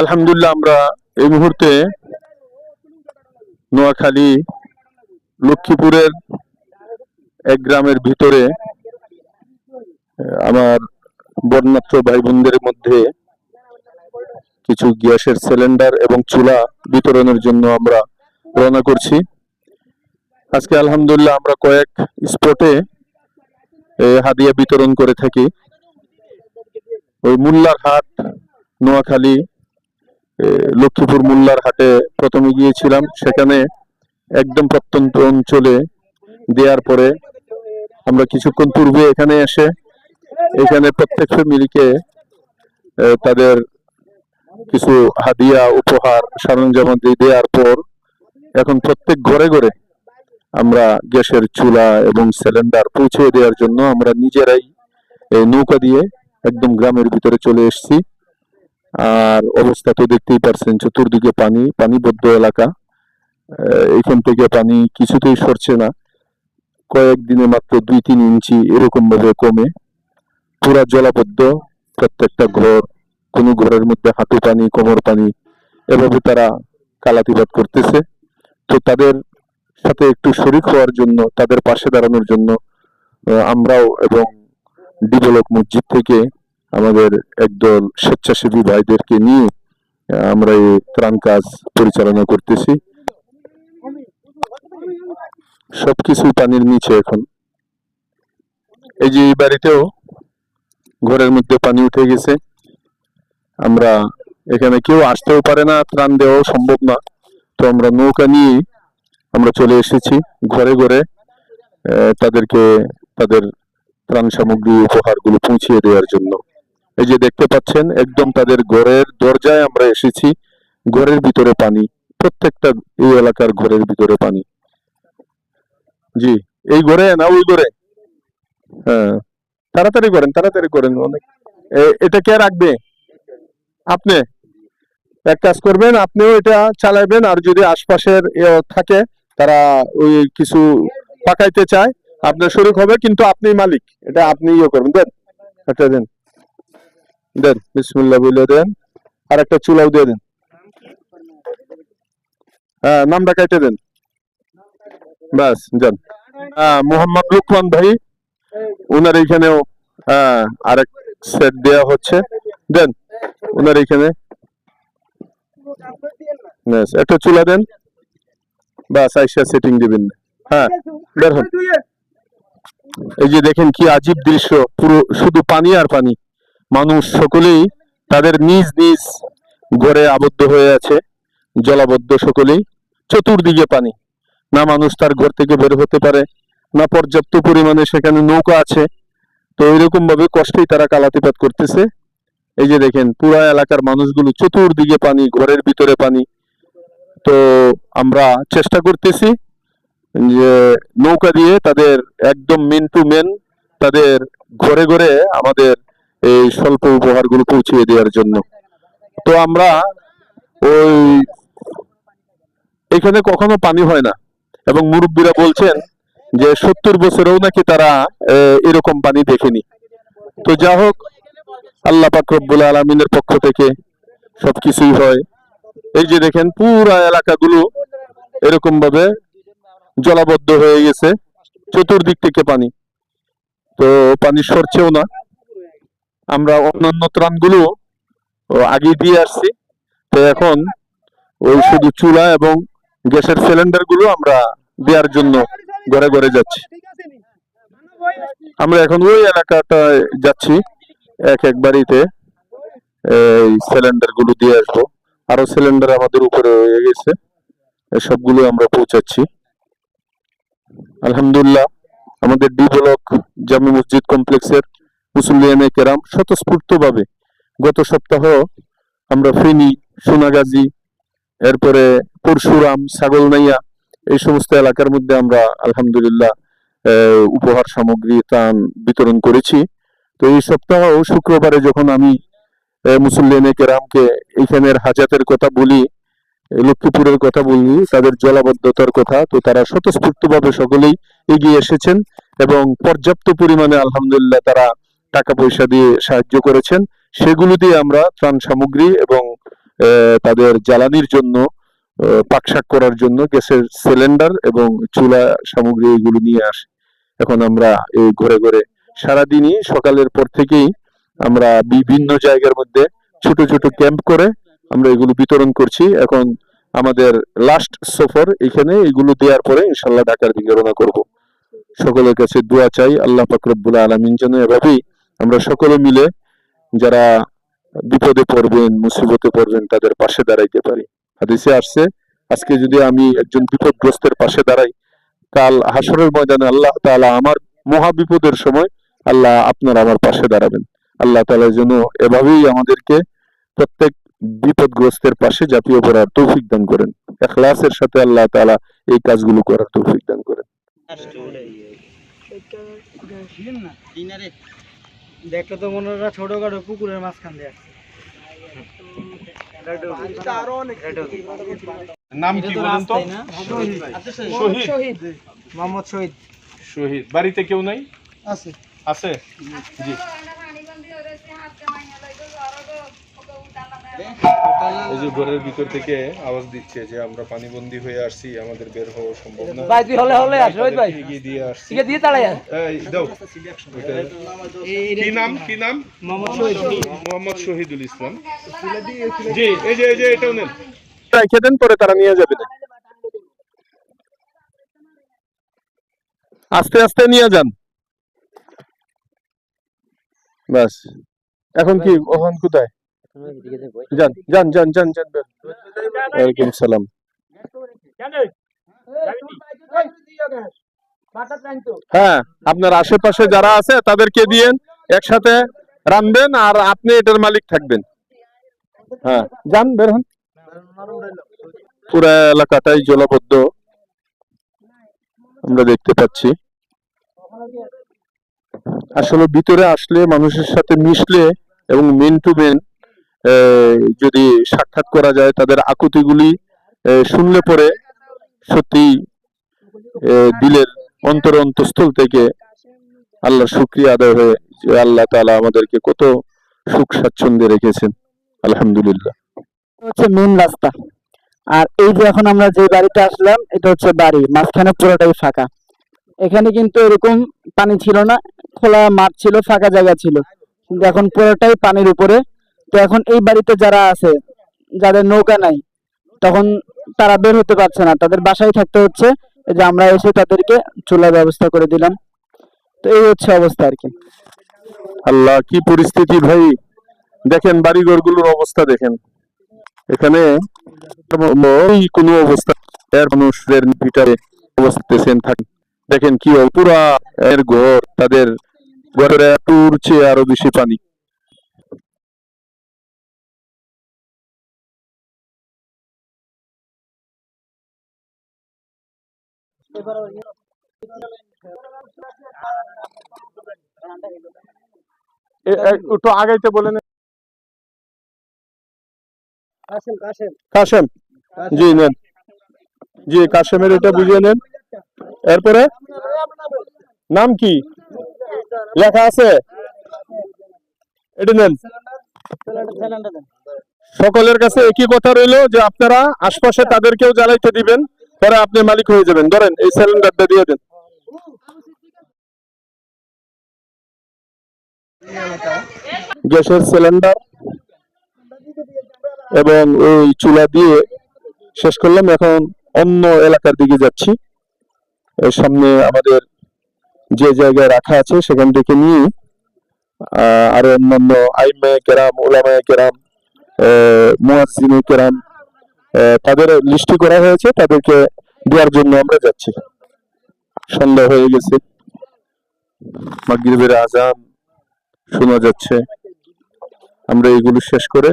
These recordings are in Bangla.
আলহামদুলিল্লাহ, আমরা এই মুহূর্তে নোয়াখালী, লক্ষ্মীপুরের এক গ্রামের ভিতরে আমার বর্ণাত্র ভাই বোনদের মধ্যে কিছু গ্যাসের সিলিন্ডার এবং চুলা বিতরণের জন্য আমরা রওনা করছি। আজকে আলহামদুলিল্লাহ আমরা কয়েক স্পটে হাদিয়া বিতরণ করে থাকি। ওই মুল্লার হাট, নোয়াখালী লক্ষ্মীপুর মোল্লার হাটে প্রথমে গিয়েছিলাম। সেখানে একদম প্রত্যন্ত অঞ্চলে দেওয়ার পরে আমরা কিছুক্ষণ পূর্বে এখানে এসে, এখানে প্রত্যেক ফ্যামিলিকে তাদের কিছু হাদিয়া, উপহার সরঞ্জামাদি দেওয়ার পর, এখন প্রত্যেক ঘরে ঘরে আমরা গ্যাসের চুলা এবং সিলিন্ডার পৌঁছে দেওয়ার জন্য আমরা নিজেরাই নৌকা দিয়ে একদম গ্রামের ভিতরে চলে এসেছি। আর অবস্থা তো দেখতেই পারছেন, চতুর্দিকে পানি, পানিবদ্ধ এলাকা। এখান থেকে পানি কিছুতেই সরছে না। কয়েকদিনে মাত্র দুই তিন ইঞ্চি এরকম ভাবে কমে। পুরা জলাবদ্ধ, প্রত্যেকটা ঘর, কোনো ঘরের মধ্যে হাঁটু পানি, কোমর পানি, এভাবে তারা কালাতিপাত করতেছে। তো তাদের সাথে একটু শরিক হওয়ার জন্য, তাদের পাশে দাঁড়ানোর জন্য আমরাও এবং ডিবলক মসজিদ থেকে আমাদের একদল স্বেচ্ছাসেবী ভাইদেরকে নিয়ে আমরা এই ত্রাণ কাজ পরিচালনা করতেছি। সবকিছু পানির নিচে এখন। এই যে এই বাড়িতেও ঘরের মধ্যে পানি উঠে গেছে। আমরা এখানে কেউ আসতেও পারে না, ত্রাণ দেওয়াও সম্ভব না। তো আমরা নৌকা নিয়ে আমরা চলে এসেছি ঘরে ঘরে তাদেরকে, তাদের ত্রাণ সামগ্রী উপহারগুলো পৌঁছিয়ে দেওয়ার জন্য। এই যে দেখতে পাচ্ছেন, একদম তাদের ঘরের দরজায় আমরা এসেছি, ঘরের ভিতরে পানি, প্রত্যেকটা এই এলাকার ঘরের ভিতরে পানি। জি, এই ঘরে না, ওই ঘরে? হ্যাঁ তাড়াতাড়ি করেন তাড়াতাড়ি করেন, অনেক। এটা কে রাখবে? আপনি। এক কাজ করবেন, আপনিও এটা চালাবেন, আর যদি আশপাশের থাকে তারা ওই কিছু পাকাইতে চায় আপনার শুরু হবে কিন্তু আপনি মালিক এটা আপনি ইয়ে করবেন দেন একটা দেন দেন বিসমুল্লাহ বলে দেন আর একটা চুলাও দিয়ে দেন হ্যাঁ নামটা কেটে দেন বাস যান হ্যাঁ মোহাম্মদ লুকমান ভাই ওনার এইখানেও হ্যাঁ আরেক সেট দেওয়া হচ্ছে দেন ওনার এইখানে ব্যাস, একটা চুলা দেন বাস আইসা সেটিং দিবেন হ্যাঁ হন। এই যে দেখেন কি আজীব দৃশ্য, পুরো শুধু পানি আর পানি। মানুষ সকলেই তাদের নিজ নিজ ঘরে আবদ্ধ হয়ে আছে, জলাবদ্ধ সকলেই, চতুর্দিকে পানি। না মানুষ তার ঘর থেকে বের হতে পারে, না পর্যাপ্ত পরিমাণে সেখানে নৌকা আছে। তো এরকম ভাবে কষ্টেই তারা কালাতিপাত করতেছে। এই যে দেখেন, পুরা এলাকার মানুষগুলো চতুর্দিকে পানি, ঘরের ভিতরে পানি তো আমরা চেষ্টা করতেছি যে নৌকা দিয়ে তাদের একদম মেন টু মেন তাদের ঘরে ঘরে আমাদের এই স্বল্প উপহারগুলো পৌঁছিয়ে দেওয়ার জন্য। তো আমরা ওই এখানে কখনো পানি হয় না এবং মুরব্বীরা বলছেন যে সত্তর বছরেও নাকি তারা এরকম পানি দেখেনি। তো যা হোক, আল্লাহ পাক রব্বুল আলমিনের পক্ষ থেকে সবকিছুই হয়। এই যে দেখেন, পুরা এলাকাগুলো এরকম ভাবে জলাবদ্ধ হয়ে গেছে। চতুর্দিক থেকে পানি। তো পানি সরছেও না। আমরা অন্যান্য ত্রাণগুলো আগে দিয়ে আসছি। তো এখন ওই শুধু চুলা এবং গ্যাসের সিলিন্ডারগুলো আমরা দেওয়ার জন্য ঘরে ঘরে যাচ্ছি। আমরা এখন ওই এলাকাটায় যাচ্ছি। এক এক বাড়িতে এই সিলিন্ডারগুলো দিয়ে আসব। আরও সিলিন্ডার আমাদের উপরে হয়ে গেছে। সবগুলো আমরা পৌঁছাচ্ছি। আলহামদুলিল্লাহ, আমাদের ডি ব্লক জামি মসজিদ কমপ্লেক্সের মুসল্লিয়ানে কেরাম স্বতঃস্ফূর্ত ভাবে গত সপ্তাহ আমরা ফেনী, সোনাগাজী, এরপরে পরশুরাম, ছাগলনাইয়া এই সমস্ত এলাকার মধ্যে আমরা আলহামদুলিল্লাহ উপহার সামগ্রী ত্রাণ বিতরণ করেছি। তো এই সপ্তাহ শুক্রবারে যখন আমি আহ, মুসল্লিয়ানে কেরামকে এইখানের হাজাতের কথা বলি লক্ষ্মীপুরের কথা বলি তাদের জলাবদ্ধতার কথা তো তারা স্বতঃস্ফূর্তভাবে সকলেই এগিয়ে এসেছেন এবং পর্যাপ্ত পরিমাণে আলহামদুলিল্লাহ তারা টাকা পয়সা দিয়ে সাহায্য করেছেন। সেগুলো দিয়ে আমরা ত্রাণ সামগ্রী এবং তাদের জ্বালানির জন্য পাকশাক করার জন্য গ্যাসের সিলিন্ডার এবং চুলা সামগ্রী এগুলো নিয়ে আসি। এখন আমরা এই ঘরে ঘরে সারাদিনই সকালের পর থেকেই আমরা বিভিন্ন জায়গার মধ্যে ছোট ছোট ক্যাম্প করে আমরা এগুলো বিতরণ করছি। এখন আমাদের লাস্ট সফর এখানে, এগুলো দেওয়ার পরে ইনশাল্লাহ ঢাকার দিকে রওনা করব। সকলের কাছে দোয়া চাই, আল্লাহ পাক রব্বুল আলামিন যেন এভাবেই আমরা সকলে মিলে যারা বিপদে পড়বেন, মুসিবতে পড়বেন, তাদের পাশে দাঁড়াইতে পারি। হাদিসে আসছে, আজকে যদি আমি একজন বিপদগ্রস্তের পাশে দাঁড়াই, কাল হাসরের ময়দানে আল্লাহ তাআলা আমার মহা বিপদের সময় আল্লাহ আপনার আমার পাশে দাঁড়াবেন। আল্লাহ তালা যেন এভাবেই আমাদেরকে প্রত্যেক বিপদগ্রস্তের পাশে জাতীয় পড়ার তৌফিক দান করেন। এখলাসের সাথে আল্লাহ তালা এই কাজগুলো করার তৌফিক দান করেন। দেখলে তো মনে হয় ছোটখাটো পুকুরের মাঝখান দিয়ে আসছে। নাম কি বলেন তো? শহীদ। শহীদ। মোহাম্মদ শহীদ। শহীদ। বাড়িতে কেউ নাই? আছে। আছে? জি। এই যে ঘরের ভিতর থেকে আওয়াজ দিচ্ছে যে আমরা পানিবন্দী হয়ে আসছি আমাদের বের হওয়া সম্ভব না। ভাই তুই হলে হলে আস রোহিত ভাই। এগিয়ে দিয়ে আসছি। ঠিক দিয়ে তাড়াই আস এই দাও। কি নাম কি নাম? মোহাম্মদ শহীদ মোহাম্মদ শহীদুল ইসলাম। জি এই যে এই যে এটাও নেন। রেখে দেন পরে তারা নিয়ে যাবে। না আস্তে আস্তে নিয়ে যান। বাস। এখন কি ওখান কোথায়? যান যান যান যান যান। ওয়ালাইকুম সালাম। হ্যাঁ আপনার আশেপাশে যারা আছে তাদেরকে দিয়েন একসাথে রানবেন আর আপনি এটার মালিক থাকবেন। হ্যাঁ যান বের হন। পুরো এলাকাটাই জলবদ্ধ। আমরা দেখতে পাচ্ছি। আসলে ভিতরে আসলে মানুষের সাথে মিশলে এবং মেন টু মেন যদি সাক্ষাৎ করা যায়, তাদের আকুতিগুলি শুনলে পরে সত্যি দিলের অন্তর অন্তঃস্থল থেকে আল্লাহ শুক্রিয়া আদায় হয়ে যে আল্লাহ তালা আমাদেরকে কত সুখ স্বাচ্ছন্দ্যে রেখেছেন। আলহামদুলিল্লাহ। হচ্ছে মেন রাস্তা। আর এই যে এখন আমরা যে বাড়িতে আসলাম, এটা হচ্ছে বাড়ি। মাঝখানে পুরোটাই ফাঁকা। এখানে কিন্তু এরকম পানি ছিল না, খোলা মাঠ ছিল, ফাঁকা জায়গা ছিল। কিন্তু এখন পুরোটাই পানির উপরে। তো এখন এই বাড়িতে যারা আছে, যাদের নৌকা নাই, তখন তারা বের হতে পারছে না। তাদের বাসায় থাকতে হচ্ছে। যে আমরা এসে তাদেরকে চুলার ব্যবস্থা করে দিলাম। তো এই হচ্ছে অবস্থা আর কি। আল্লাহ, কি পরিস্থিতি ভাই? দেখেন বাড়িঘরগুলোর অবস্থা দেখেন। এখানে কোনো অবস্থা, এর মানুষদের ভিতরে অবস্থাতেছেন থাকেন। দেখেন কি পুরা এর ঘর, তাদের টুর চেয়ে আরও বেশি পানি একটু আগাইতে বলেন কাশেম কাশেম। জি নেন। জি কাশেমের এটা বুঝিয়ে নেন। এরপরে? নাম কি? লেখা আছে? সকলের কাছে একই কথা রইল যে আপনারা আশপাশে তাদেরকেও জ্বালাইতে দিবেন পরে আপনি মালিক হয়ে যাবেন। ধরেন, এই সিলিন্ডারটা দিয়ে দেন। গ্যাসের সিলিন্ডার এবং ওই চুলা দিয়ে শেষ করলাম। এখন অন্য এলাকার দিকে যাচ্ছি। সামনে আমাদের যে জায়গায় রাখা আছে সেখান থেকে নিয়ে আরও অন্যান্য আইমায় কেরাম ওলামায় কেরাম মুয়াজ্জিনে কেরাম তাদের লিস্টি করা হয়েছে, তাদেরকে দেওয়ার জন্য আমরা যাচ্ছি। সন্ধ্যা হয়ে গেছে। মাগরিবের আজান শোনা যাচ্ছে। আমরা এগুলো শেষ করে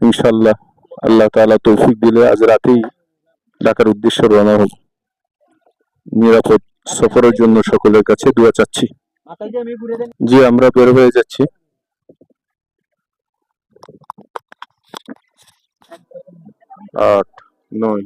ইনশাল্লাহ আল্লাহ তাআলা তৌফিক দিলে আজ রাতেই ঢাকার উদ্দেশ্যে রওনা হব। নিরাপদ সফরের জন্য সকলের কাছে দোয়া চাচ্ছি। জি আমরা বের হয়ে যাচ্ছি। আট নয়।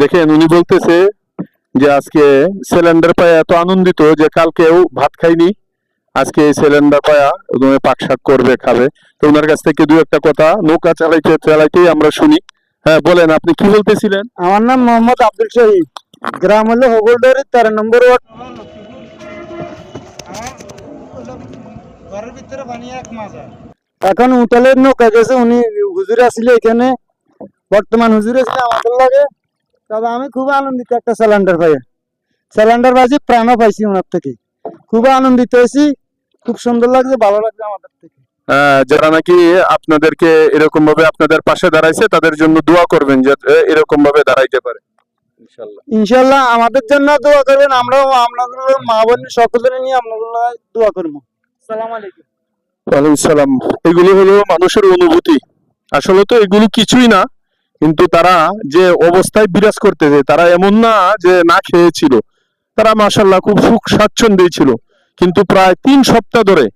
দেখেন, উনি বলতেছে যে আজকে সিলিন্ডার পায় এত আনন্দিত যে কালকেও ভাত খাইনি আজকে এই সিলিন্ডার পায়া উনি পাক শাক করবে, খাবে। তো ওনার কাছ থেকে দু একটা কথা, নৌকা চালাইতে, চালাইতেই আমরা শুনি। হ্যাঁ বলেন, আপনি কি বলতেছিলেন? আমার নাম মোহাম্মদ আব্দুল শহীদ। গ্রাম হলো হগলডরি তেরো নম্বর ওয়ার্ড। এখন উঠালের নৌকা গেছে, উনি হুজুর আসলে এখানে। বর্তমান হুজুর আসলে আমাদের লাগে। তবে আমি খুব আনন্দিত একটা সিলিন্ডার পাই সিলিন্ডার বাজি প্রাণও পাইছি ওনার থেকে। খুব আনন্দিত হয়েছি। খুব সুন্দর লাগছে ভালো লাগছে আমাদের থেকে। যারা নাকি আপনাদেরকে এরকম ভাবে আপনাদের পাশে দাঁড়াইছে তাদের জন্য দোয়া করবেন যে এরকম ভাবে দাঁড়াইতে পারে। ইনশাল্লাহ আমাদের জন্য দোয়া করবেন আমরাও আপনাদের মা বোন সকলের নিয়ে আপনাদের দোয়া করব। সালাম আলাইকুম। ওয়ালাইকুম সালাম। এগুলো হলো মানুষের অনুভূতি। আসলে তো এগুলো কিছুই না কিন্তু তারা যে অবস্থায় বিরাজ করতেছে তারা এমন না যে না খেয়েছিল। তারা মাশাল্লাহ খুব সুখ স্বাচ্ছন্দ্যেই ছিল। কিন্তু প্রায় তিন সপ্তাহ ধরে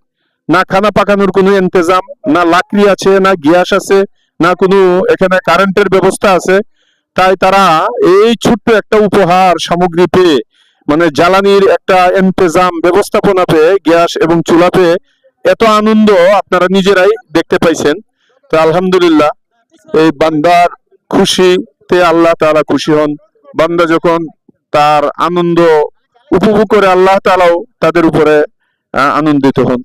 না খানা পাকানোর কোনো ইন্তজাম, না লাকড়ি আছে, না গ্যাস আছে, না কোনো এখানে কারেন্টের ব্যবস্থা আছে। তাই তারা এই ছোট্ট একটা উপহার সামগ্রী পেয়ে মানে জ্বালানির একটা ইন্তজাম ব্যবস্থাপনা পেয়ে, গ্যাস এবং চুলা পেয়ে এত আনন্দ আপনারা নিজেরাই দেখতে পাইছেন। তো আলহামদুলিল্লাহ, এই বান্দার খুশিতে আল্লাহ তালা খুশি হন। বান্দা যখন তার আনন্দ উপভোগ করে, আল্লাহ তালাও তাদের উপরে আনন্দিত হন।